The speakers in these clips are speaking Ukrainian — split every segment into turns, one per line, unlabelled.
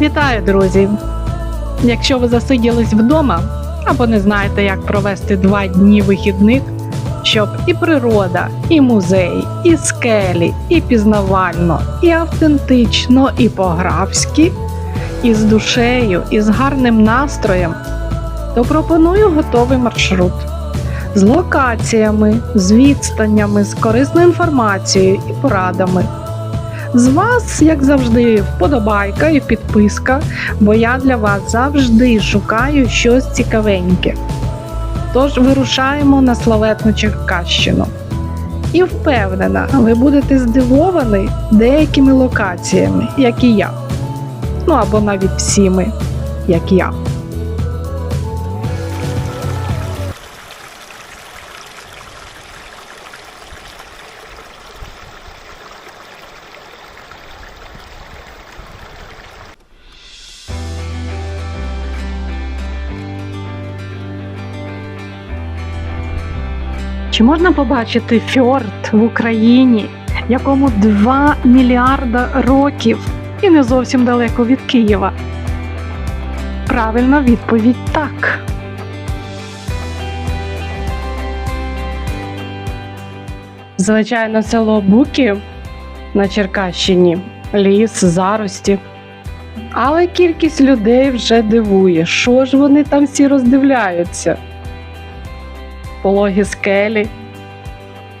Вітаю, друзі! Якщо ви засиділись вдома або не знаєте, як провести два дні вихідних, щоб і природа, і музей, і скелі, і пізнавально, і автентично, і по-графськи, і з душею, і з гарним настроєм, то пропоную готовий маршрут з локаціями, з відстанями, з корисною інформацією і порадами. З вас, як завжди, вподобайка і підписка, бо я для вас завжди шукаю щось цікавеньке. Тож вирушаємо на славетну Черкащину. І впевнена, ви будете здивовані деякими локаціями, як і я. Ну або навіть всіми, як я. Чи можна побачити фьорд в Україні, якому 2 мільярда років і не зовсім далеко від Києва? Правильна відповідь так. Звичайно, село Буки на Черкащині, ліс, зарості. Але кількість людей вже дивує, що ж вони там всі роздивляються пологі скелі,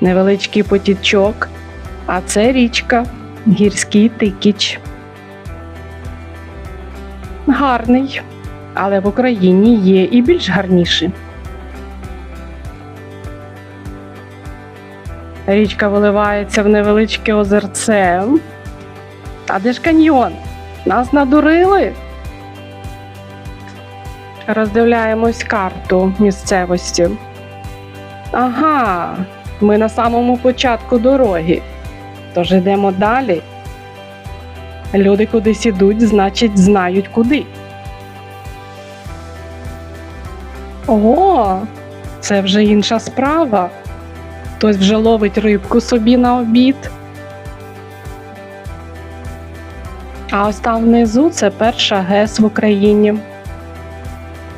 невеличкий потічок, а це річка гірський тикіч. Гарний, але в Україні є і більш гарніші. Річка виливається в невеличке озерце. А де ж каньйон? Нас надурили. Роздивляємось карту місцевості. Ага, ми на самому початку дороги. Тож йдемо далі. Люди кудись ідуть, значить, знають куди. Ого, це вже інша справа. Хтось вже ловить рибку собі на обід. А ось там внизу це перша ГЕС в Україні. В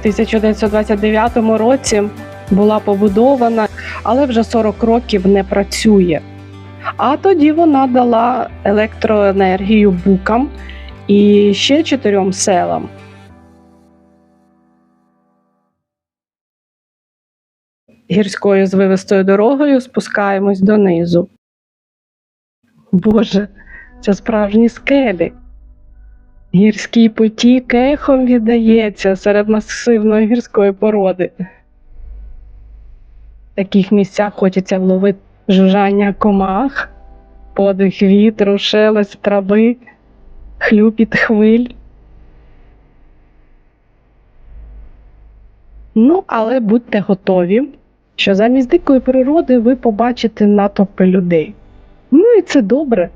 1929 році була побудована, але вже 40 років не працює. А тоді вона дала електроенергію букам і ще чотирьом селам. Гірською звивистою дорогою спускаємось донизу. Боже, це справжні скелі. Гірський потік ехом віддається серед масивної гірської породи. Таких місцях хочеться вловити жужжання комах, подих вітру, шелест трави, хлюпіт хвиль. Ну, але будьте готові, що замість дикої природи ви побачите натовпи людей. Ну і це добре,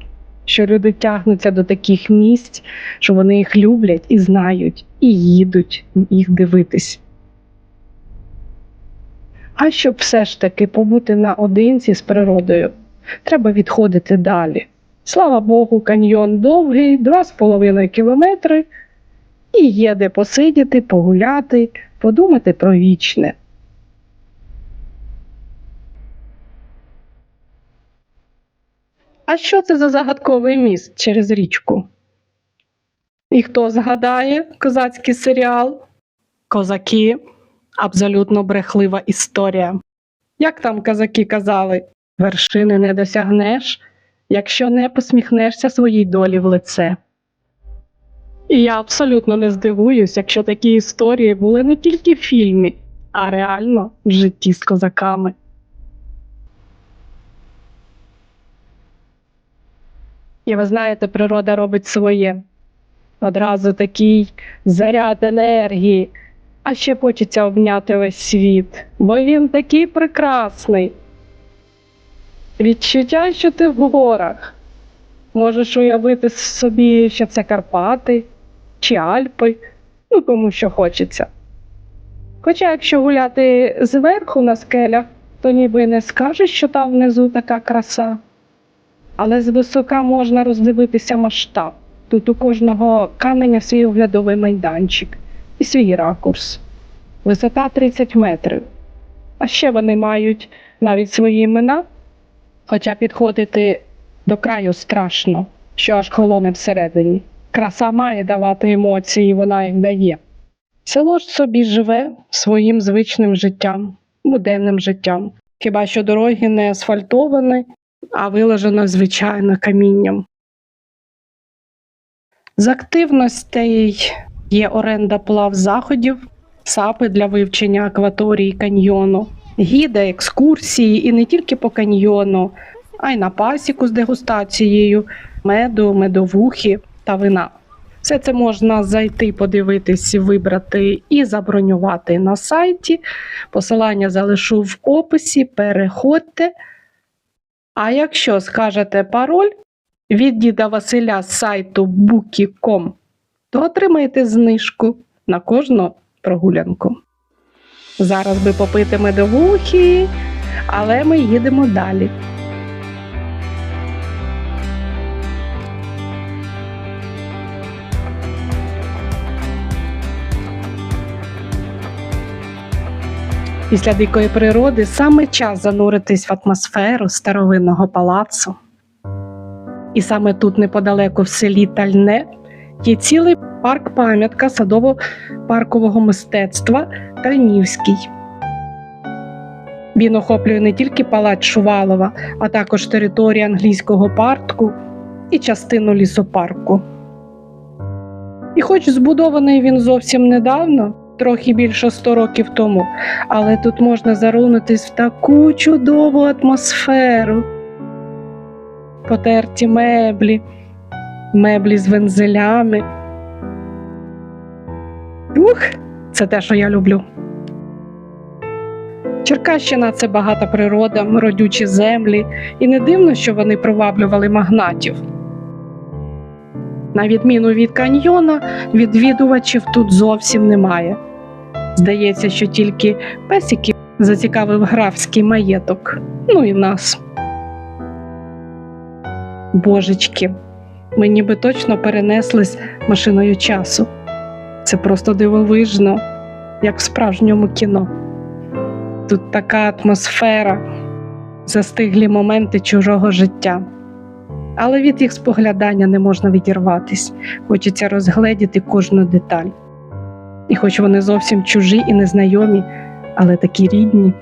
що люди тягнуться до таких місць, що вони їх люблять і знають, і їдуть їх дивитись. А щоб все ж таки побути наодинці з природою, треба відходити далі. Слава Богу, каньйон довгий, 2,5 кілометри, і є де посидіти, погуляти, подумати про вічне. А що це за загадковий міст через річку? І хто згадає козацький серіал? Козаки абсолютно брехлива історія. Як там козаки казали, вершини не досягнеш, якщо не посміхнешся своїй долі в лице. І я абсолютно не здивуюсь, якщо такі історії були не тільки в фільмі, а реально в житті з козаками. І ви знаєте, природа робить своє. Одразу такий заряд енергії. А ще хочеться обняти весь світ, бо він такий прекрасний. Відчуття, що ти в горах. Можеш уявити собі, що це Карпати чи Альпи, ну кому що хочеться. Хоча, якщо гуляти зверху на скелях, то ніби не скажеш, що там внизу така краса, але звисока можна роздивитися масштаб. Тут у кожного каменя свій оглядовий майданчик і свій ракурс. Висота 30 метрів. А ще вони мають навіть свої імена, хоча підходити до краю страшно, що аж холоне всередині. Краса має давати емоції, вона їх дає. Село ж собі живе своїм звичним життям, буденним життям. Хіба що дороги не асфальтовані, а виложено звичайно камінням. З активностей є оренда плав заходів, сапи для вивчення акваторії каньйону, гіда, екскурсії і не тільки по каньйону, а й на пасіку з дегустацією, меду, медовухи та вина. Все це можна зайти, подивитись, вибрати і забронювати на сайті. Посилання залишу в описі. Переходьте. А якщо скажете пароль від діда Василя з сайту Bookie.com, то отримаєте знижку на кожну прогулянку. Зараз би попити медовухи, але ми їдемо далі. Після дикої природи саме час зануритись в атмосферу старовинного палацу. І саме тут, неподалеку в селі Тальне, є цілий парк-пам'ятка садово-паркового мистецтва Тальнівський. Він охоплює не тільки палац Шувалова, а також територію англійського парку і частину лісопарку. І хоч збудований він зовсім недавно, трохи більше 100 років тому, але тут можна зарунутись в таку чудову атмосферу. Потерті меблі, меблі з вензелями. Ух, це те, що я люблю. Черкащина це багата природа, родючі землі, і не дивно, що вони приваблювали магнатів. На відміну від каньйона, відвідувачів тут зовсім немає. Здається, що тільки песиків зацікавив графський маєток, ну і нас. Божечки, ми ніби точно перенеслись машиною часу. Це просто дивовижно, як в справжньому кіно. Тут така атмосфера, застиглі моменти чужого життя. Але від їх споглядання не можна відірватись, хочеться розгледіти кожну деталь. І хоч вони зовсім чужі і незнайомі, але такі рідні.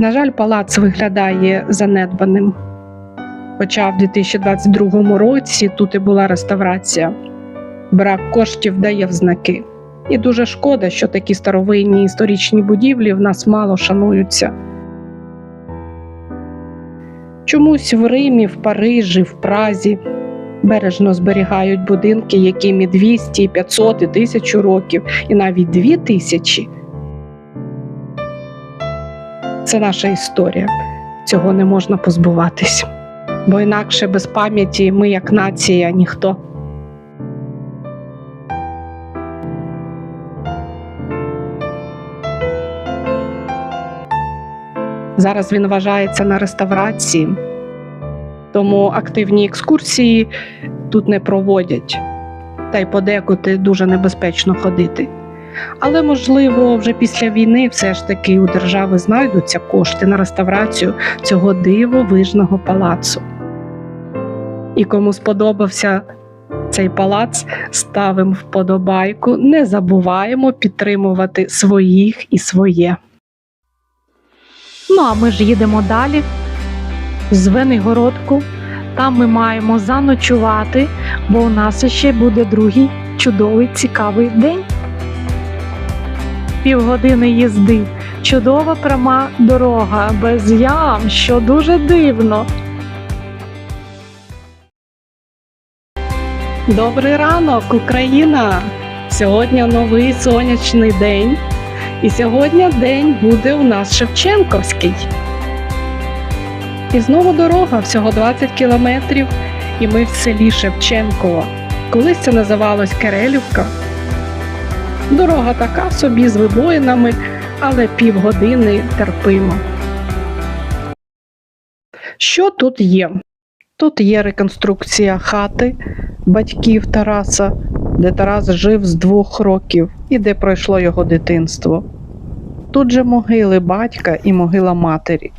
На жаль, палац виглядає занедбаним. Хоча в 2022 році тут і була реставрація. Брак коштів дає в знаки. І дуже шкода, що такі старовинні історичні будівлі в нас мало шануються. Чомусь в Римі, в Парижі, в Празі бережно зберігають будинки, яким і 200, і 500, і 1000 років, і навіть 2000. Це наша історія. Цього не можна позбуватись. Бо інакше без пам'яті ми, як нація, ніхто. Зараз він вважається на реставрації, тому активні екскурсії тут не проводять, та й подекуди дуже небезпечно ходити. Але, можливо, вже після війни все ж таки у держави знайдуться кошти на реставрацію цього дивовижного палацу. І кому сподобався цей палац, ставимо вподобайку, не забуваємо підтримувати своїх і своє. Ну а ми ж їдемо далі в Звенигородку. Там ми маємо заночувати, бо у нас ще буде другий чудовий цікавий день. Півгодини їзди. Чудова пряма дорога без ям, що дуже дивно. Добрий ранок, Україна! Сьогодні новий сонячний день. І сьогодні день буде у нас Шевченковський. І знову дорога всього 20 кілометрів, і ми в селі Шевченково. Колись це називалось Керелівка. Дорога така собі з вибоїнами, але півгодини терпимо. Що тут є? Тут є реконструкція хати батьків Тараса, де Тарас жив з двох років і де пройшло його дитинство. Тут же могили батька і могила матері.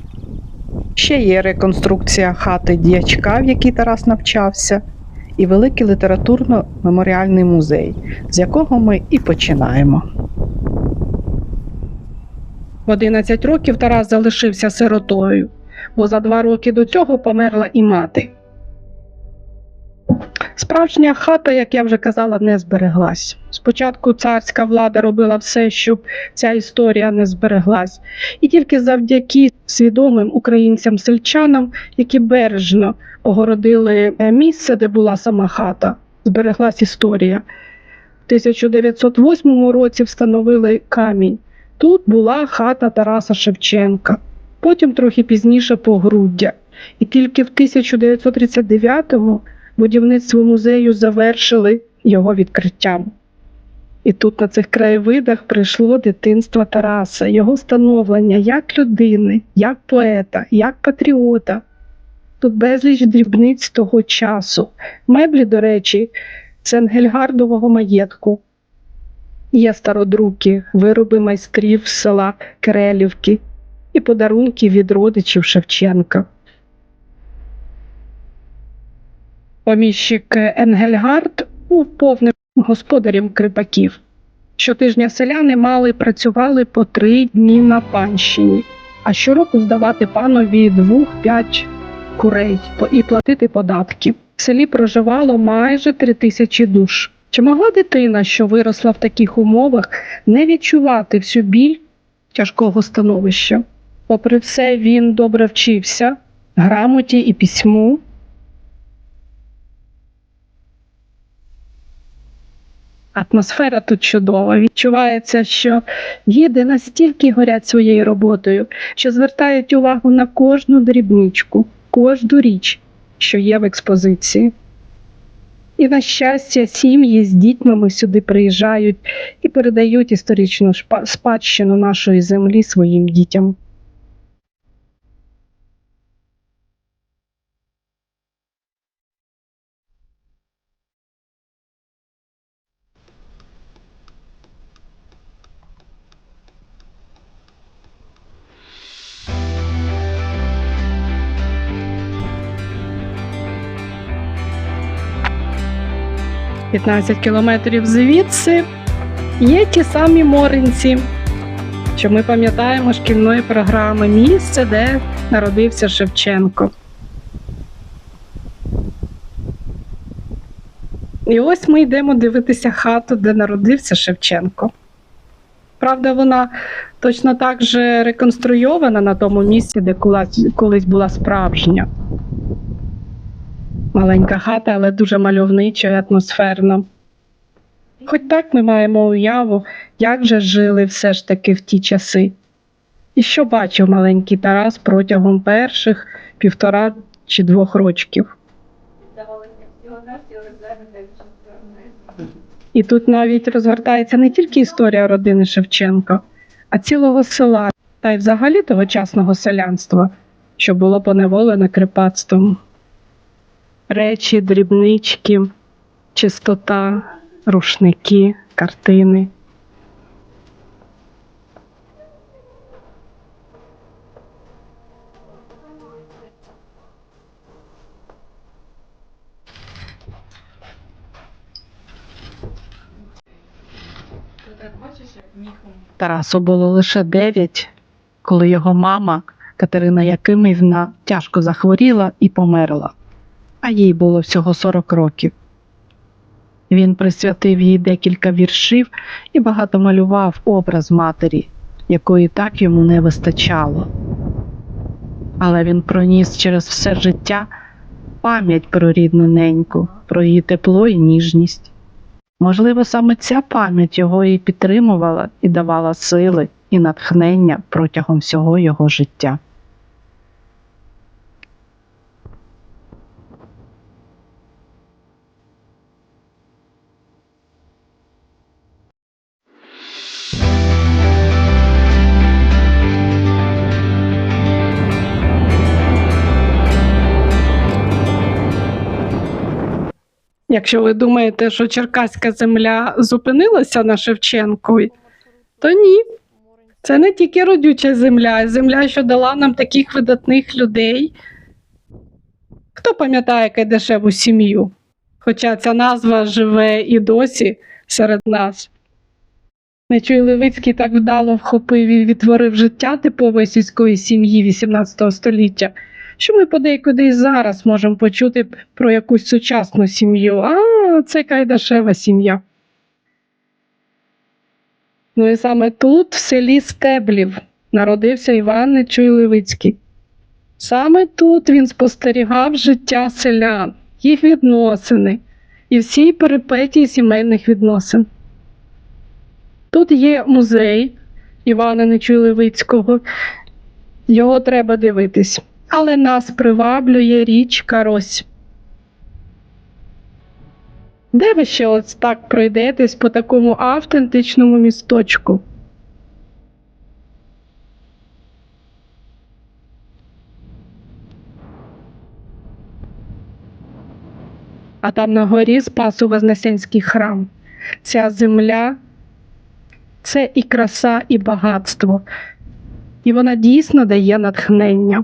Ще є реконструкція хати діячка, в якій Тарас навчався, і великий літературно-меморіальний музей, з якого ми і починаємо. В 11 років Тарас залишився сиротою, бо за два роки до цього померла і мати. Справжня хата, як я вже казала, не збереглась. Спочатку царська влада робила все, щоб ця історія не збереглась. І тільки завдяки свідомим українцям-сельчанам, які бережно огородили е, місце, де була сама хата, збереглась історія. В 1908 році встановили камінь. Тут була хата Тараса Шевченка, потім трохи пізніше погруддя. І тільки в 1939-му будівництво музею завершили його відкриттям. І тут на цих краєвидах прийшло дитинство Тараса, його становлення як людини, як поета, як патріота. Тут безліч дрібниць того часу. Меблі, до речі, з Енгельгардового маєтку. Є стародруки, вироби майстрів з села Керелівки і подарунки від родичів Шевченка. Поміщик Енгельгард був повним господарем крипаків. Щотижня селяни мали працювали по три дні на панщині, а щороку здавати панові двох-п'ять курей і платити податки. В селі проживало майже три тисячі душ. Чи могла дитина, що виросла в таких умовах, не відчувати всю біль тяжкого становища? Попри все, він добре вчився грамоті і письму. Атмосфера тут чудова. Відчувається, що гіди настільки горять своєю роботою, що звертають увагу на кожну дрібничку, кожну річ, що є в експозиції. І, на щастя, сім'ї з дітьми сюди приїжджають і передають історичну спадщину нашої землі своїм дітям. – 15 кілометрів звідси є ті самі моринці, що ми пам'ятаємо шкільної програми місце, де народився Шевченко. І ось ми йдемо дивитися хату, де народився Шевченко. Правда, вона точно так же реконструйована на тому місці, де колись, була справжня. Маленька хата, але дуже мальовнича і атмосферна. Хоч так ми маємо уяву, як же жили все ж таки в ті часи. І що бачив маленький Тарас протягом перших півтора чи двох рочків. І тут навіть розгортається не тільки історія родини Шевченка, а цілого села та й взагалі тогочасного селянства, що було поневолене крепацтвом. Речі, дрібнички, чистота, рушники, картини. Тарасу було лише дев'ять, коли його мама Катерина Якимівна тяжко захворіла і померла, а їй було всього 40 років. Він присвятив їй декілька віршів і багато малював образ матері, якої так йому не вистачало. Але він проніс через все життя пам'ять про рідну неньку, про її тепло і ніжність. Можливо, саме ця пам'ять його і підтримувала і давала сили і натхнення протягом всього його життя. Якщо ви думаєте, що Черкаська земля зупинилася на Шевченку, то ні. Це не тільки родюча земля, а земля, що дала нам таких видатних людей. Хто пам'ятає Кайдашеву сім'ю? Хоча ця назва живе і досі серед нас. Нечуй Левицький так вдало вхопив і відтворив життя типової сільської сім'ї XVIII століття, що ми подейкуди і зараз можемо почути про якусь сучасну сім'ю. А, це Кайдашева сім'я. Ну і саме тут, в селі Стеблів, народився Іван Нечуй Левицький. Саме тут він спостерігав життя селян, їх відносини і всі перипетії сімейних відносин. Тут є музей Івана Нечуй-Левицького, його треба дивитись. Але нас приваблює річка Рось. Де ви ще ось так пройдетесь по такому автентичному місточку? А там на горі спасу Вознесенський храм. Ця земля це і краса, і багатство. І вона дійсно дає натхнення.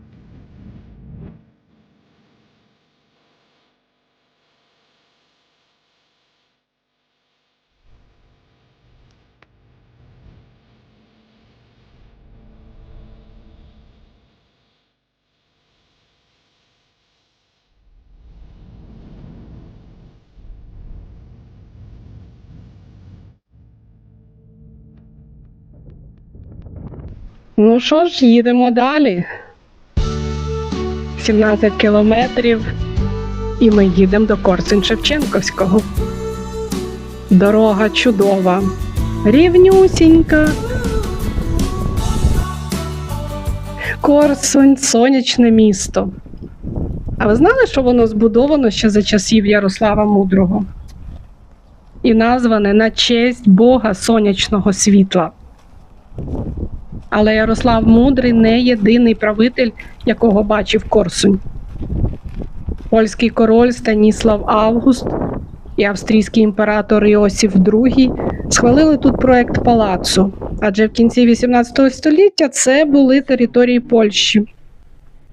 Ну що ж, їдемо далі. 17 кілометрів, і ми їдемо до Корсунь Шевченківського. Дорога чудова, рівнюсінька. Корсунь сонячне місто. А ви знали, що воно збудовано ще за часів Ярослава Мудрого? І назване на честь Бога сонячного світла. Але Ярослав Мудрий не єдиний правитель, якого бачив Корсунь. Польський король Станіслав Август і австрійський імператор Іосиф II схвалили тут проект палацу, адже в кінці 18 століття це були території Польщі.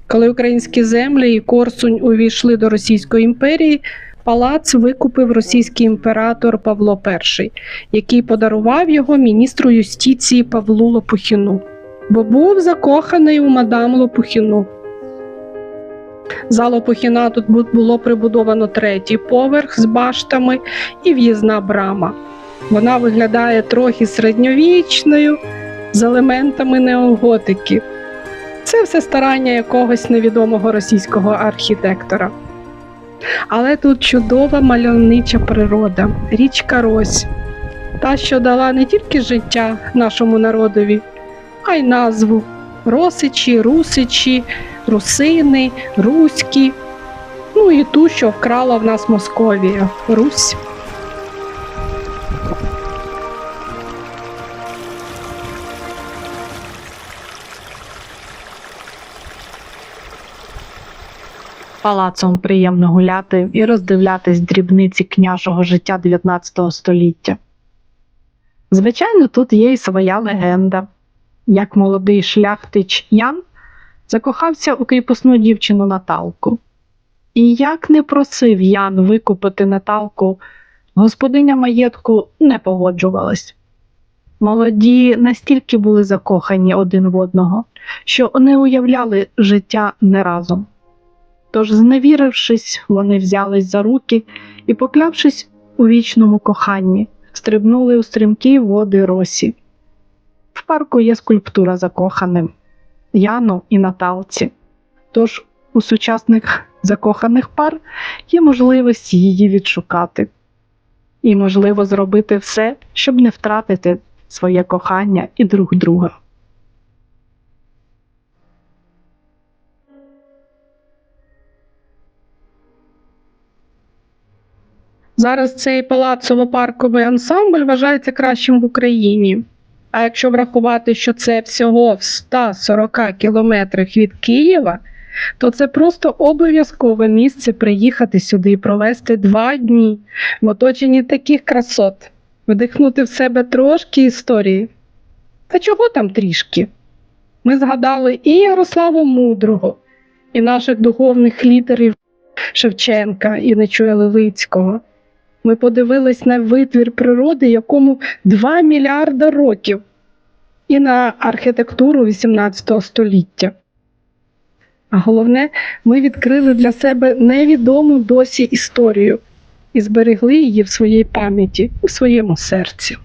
Коли українські землі і Корсунь увійшли до Російської імперії, палац викупив російський імператор Павло І, який подарував його міністру юстиції Павлу Лопухіну, бо був закоханий у мадам Лопухіну. За Лопухіна тут було прибудовано третій поверх з баштами і в'їзна брама. Вона виглядає трохи середньовічною, з елементами неоготики. Це все старання якогось невідомого російського архітектора. Але тут чудова мальовнича природа, річка Рось, та, що дала не тільки життя нашому народові, а й назву Росичі, Русичі, Русини, Руські, ну і ту, що вкрала в нас Московія Русь. Палацом приємно гуляти і роздивлятись дрібниці княжого життя 19 століття. Звичайно, тут є й своя легенда, як молодий шляхтич Ян закохався у кріпосну дівчину Наталку. І як не просив Ян викупити Наталку, господиня маєтку не погоджувалась. Молоді настільки були закохані один в одного, що не уявляли життя не разом. Тож, зневірившись, вони взялись за руки і, поклявшись у вічному коханні, стрибнули у стрімкі води росі. В парку є скульптура закоханим Яну і Наталці. Тож у сучасних закоханих пар є можливість її відшукати. І можливо зробити все, щоб не втратити своє кохання і друг друга. Зараз цей палацово-парковий ансамбль вважається кращим в Україні. А якщо врахувати, що це всього в 140 кілометрах від Києва, то це просто обов'язкове місце приїхати сюди і провести два дні в оточенні таких красот, вдихнути в себе трошки історії. Та чого там трішки? Ми згадали і Ярослава Мудрого, і наших духовних лідерів Шевченка і Нечуя Левицького. Ми подивились на витвір природи, якому 2 мільярда років, і на архітектуру XVIII століття. А головне, ми відкрили для себе невідому досі історію і зберегли її в своїй пам'яті, у своєму серці.